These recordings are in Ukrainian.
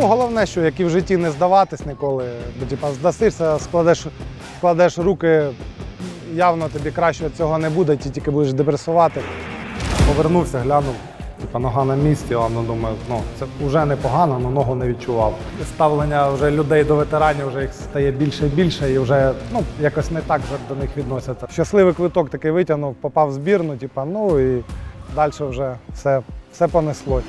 Ну, головне, що як і в житті не здаватись ніколи. Бо типа здасишся, складеш, складеш руки, явно тобі краще від цього не буде, ти тільки будеш депресувати. Повернувся, глянув. Типа нога на місці, а ну думаю, ну це вже непогано, але ногу не відчував. Ставлення вже людей до ветеранів вже їх стає більше і більше, і вже ну якось не так вже до них відносяться. Щасливий квиток такий витягнув, попав в збірну, типа, ну і далі вже все, все понеслось.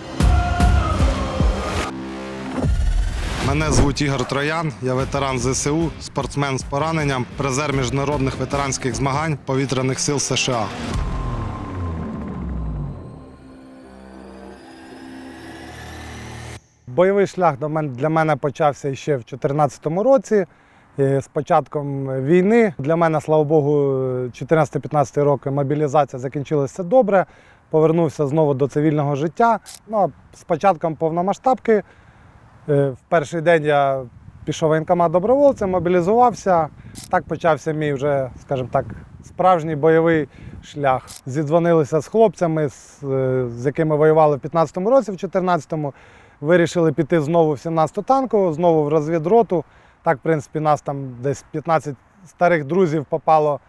Мене звуть Ігор Троян, я ветеран ЗСУ, спортсмен з пораненням, призер міжнародних ветеранських змагань повітряних сил США. Бойовий шлях до мен- для мене почався ще в 2014 році. З початком війни для мене, слава Богу, 14-15 роки мобілізація закінчилася добре. Повернувся знову до цивільного життя. Ну, а з початком повномасштабки е, в перший день я пішов в воєнкомат добровольцем, мобілізувався. Так почався мій вже, скажімо так, справжній бойовий шлях. Зідзвонилися з хлопцями, з, е, якими воювали в 15-му році, в 14-му. Вирішили піти знову в 17-ту танкову, знову в розвідроту. Так, в принципі, нас там десь 15 старих друзів попало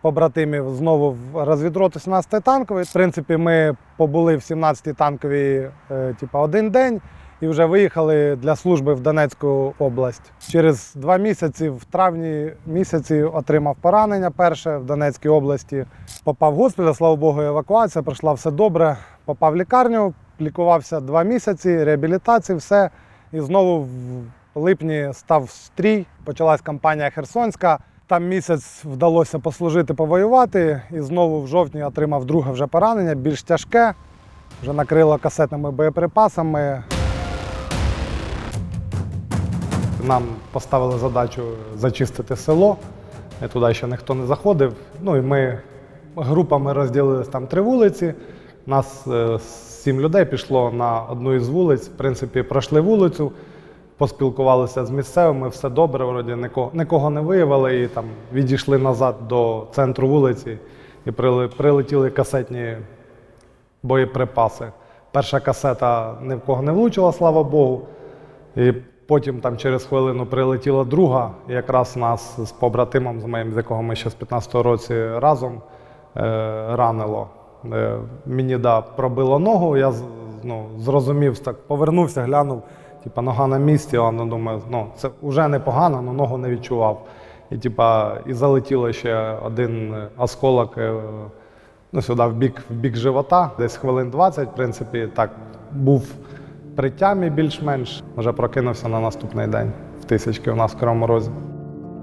побратимів знову в розвідроту 17-ї танкової. В принципі, ми побули в 17-й танковій е, типу, один день і вже виїхали для служби в Донецьку область. Через два місяці, в травні місяці, отримав поранення перше в Донецькій області. Попав в госпіталь, слава Богу, евакуація, пройшла все добре. Попав в лікарню, лікувався два місяці, реабілітації, все. І знову в липні став стрій. Почалась кампанія Херсонська. Там місяць вдалося послужити, повоювати. І знову в жовтні отримав друге вже поранення, більш тяжке. Вже накрило касетними боєприпасами. Нам поставили задачу зачистити село. Туди ще ніхто не заходив. Ну і ми групами розділились там три вулиці. Нас е, сім людей пішло на одну із вулиць. В принципі, пройшли вулицю, поспілкувалися з місцевими, все добре, вроді нікого, нікого не виявили і там відійшли назад до центру вулиці і прилетіли касетні боєприпаси. Перша касета ні в кого не влучила, слава Богу. І потім там через хвилину прилетіла друга, якраз нас з побратимом, з моїм, з якого ми ще з 15-го році разом е, ранило. Е, мені да, пробило ногу, я ну, зрозумів, так, повернувся, глянув, типа, нога на місці, а ну, думаю, ну, це вже непогано, але ногу не відчував. І, типа, і залетіло ще один осколок е, ну, сюди в бік, в бік живота, десь хвилин 20, в принципі, так був при тямі більш-менш. Вже прокинувся на наступний день в тисячки у нас в Кривому Розі.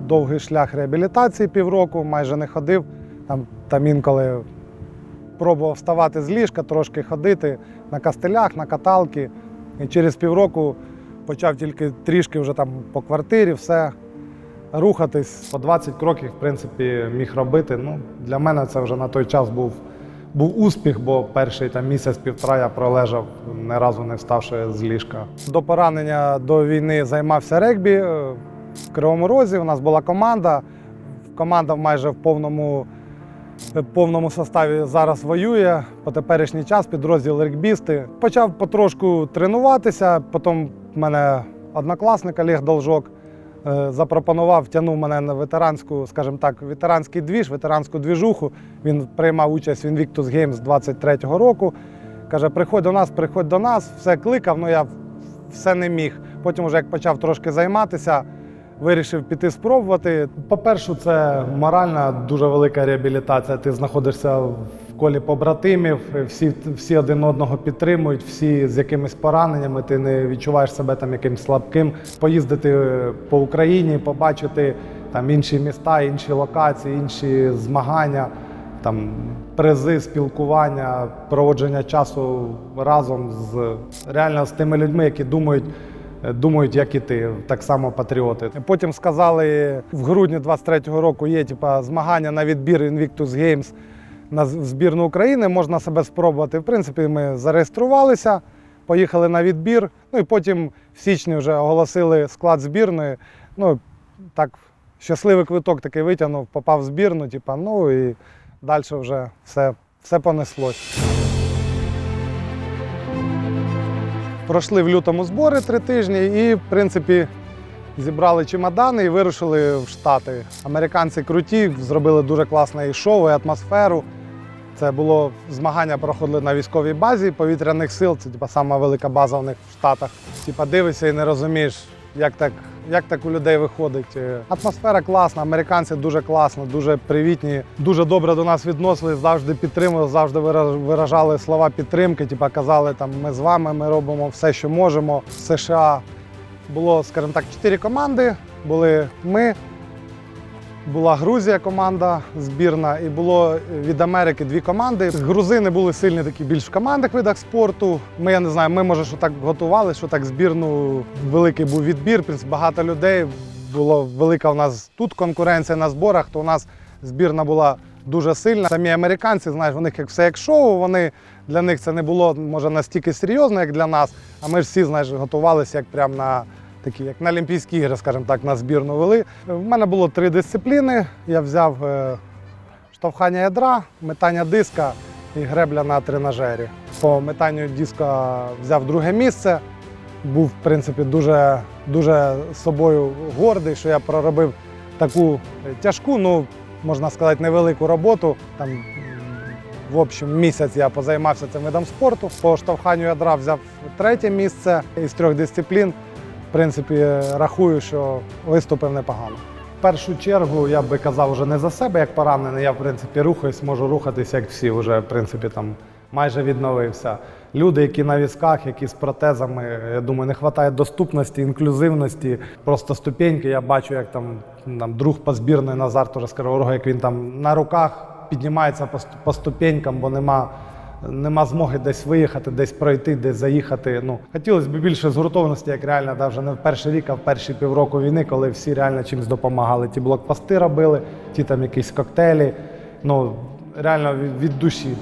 Довгий шлях реабілітації півроку, майже не ходив. Там, там інколи пробував вставати з ліжка, трошки ходити на кастелях, на каталки. І через півроку почав тільки трішки вже там по квартирі, все рухатись. По 20 кроків, в принципі, міг робити. Ну, для мене це вже на той час був, був успіх, бо перший там місяць-півтора я пролежав, ні разу не вставши з ліжка. До поранення до війни займався регбі е, в Кривому Розі. У нас була команда. Команда майже в повному, в повному составі зараз воює. По теперішній час підрозділ регбісти. Почав потрошку тренуватися. Потім в мене однокласник Олег Должок е, запропонував, тягнув мене на ветеранську, скажімо так, ветеранський двіж, ветеранську двіжуху. Він приймав участь в Invictus Games 23-го року. Каже, приходь до нас, приходь до нас, все кликав, але я все не міг. Потім, вже як почав трошки займатися, вирішив піти спробувати. По-перше, це моральна дуже велика реабілітація. Ти знаходишся в колі побратимів, всі, всі один одного підтримують, всі з якимись пораненнями, ти не відчуваєш себе там якимсь слабким. Поїздити по Україні, побачити там інші міста, інші локації, інші змагання. Там призи, спілкування, проводження часу разом з реально з тими людьми, які думають, думають, як і ти, так само патріоти. Потім сказали, в грудні 23-го року є типа, змагання на відбір Invictus Games на збірну України, можна себе спробувати. В принципі, ми зареєструвалися, поїхали на відбір. Ну і потім в січні вже оголосили склад збірної. Ну, так, щасливий квиток такий витягнув, попав в збірну, типа, ну і далі вже все, все понеслось. Пройшли в лютому збори три тижні і, в принципі, зібрали чемодани і вирушили в Штати. Американці круті, зробили дуже класне і шоу, і атмосферу. Це було змагання проходили на військовій базі повітряних сил. Це типа сама велика база у них в Штатах. Типа дивишся і не розумієш, як так, як так у людей виходить. Атмосфера класна, американці дуже класно, дуже привітні, дуже добре до нас відносились, завжди підтримували, завжди вираж- виражали слова підтримки. Типа казали, там ми з вами, ми робимо все, що можемо. В США було, скажімо так, чотири команди. Були ми, була Грузія команда збірна, і було від Америки дві команди. Грузини були сильні такі більш в командних видах спорту. Ми, я не знаю, ми може, що так готували, що так збірну великий був відбір. багато людей. Було велика у нас тут конкуренція на зборах, то у нас збірна була дуже сильна. Самі американці, знаєш, у них як все як шоу. Вони для них це не було може настільки серйозно, як для нас. А ми ж всі знаєш, готувалися як прям на такі, як на Олімпійські ігри, скажімо так, на збірну вели. В мене було три дисципліни. Я взяв е, штовхання ядра, метання диска і гребля на тренажері. По метанню диска взяв друге місце. Був, в принципі, дуже, дуже собою гордий, що я проробив таку тяжку, ну, можна сказати, невелику роботу. Там, в общем, місяць я позаймався цим видом спорту. По штовханню ядра взяв третє місце із трьох дисциплін. Принципі, рахую, що виступив непогано. В першу чергу я би казав вже не за себе як поранений. Я в принципі рухаюсь, можу рухатися як всі. Вже в принципі там майже відновився. Люди, які на візках, які з протезами, я думаю, не вистачає доступності, інклюзивності, просто ступеньки. Я бачу, як там, там друг по збірної Назар теж з як він там на руках піднімається по ступенькам, бо нема нема змоги десь виїхати, десь пройти, десь заїхати. Ну хотілося б більше згуртованості, як реально, навіть не в перший рік, а в перші півроку війни, коли всі реально чимось допомагали. Ті блокпости робили, ті там якісь коктейлі. Ну реально від, душі.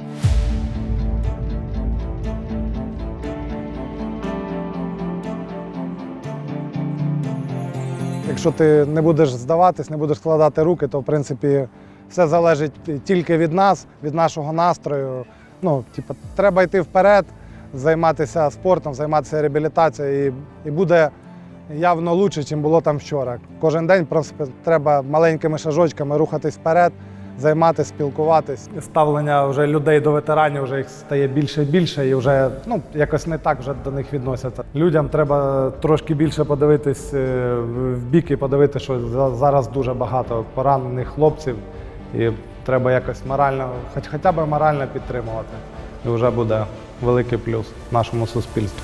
Якщо ти не будеш здаватись, не будеш складати руки, то в принципі все залежить тільки від нас, від нашого настрою. Ну, типу, треба йти вперед, займатися спортом, займатися реабілітацією, і, і буде явно краще, ніж було там вчора. Кожен день принципі, треба маленькими шажочками рухатись вперед, займатися, спілкуватись. Ставлення вже людей до ветеранів вже їх стає більше і більше, і вже ну, якось не так вже до них відносяться. Людям треба трошки більше подивитись е, в бік і подивитися, що за- зараз дуже багато поранених хлопців, і треба якось морально, хоч хоча б морально підтримувати. І вже буде великий плюс нашому суспільству.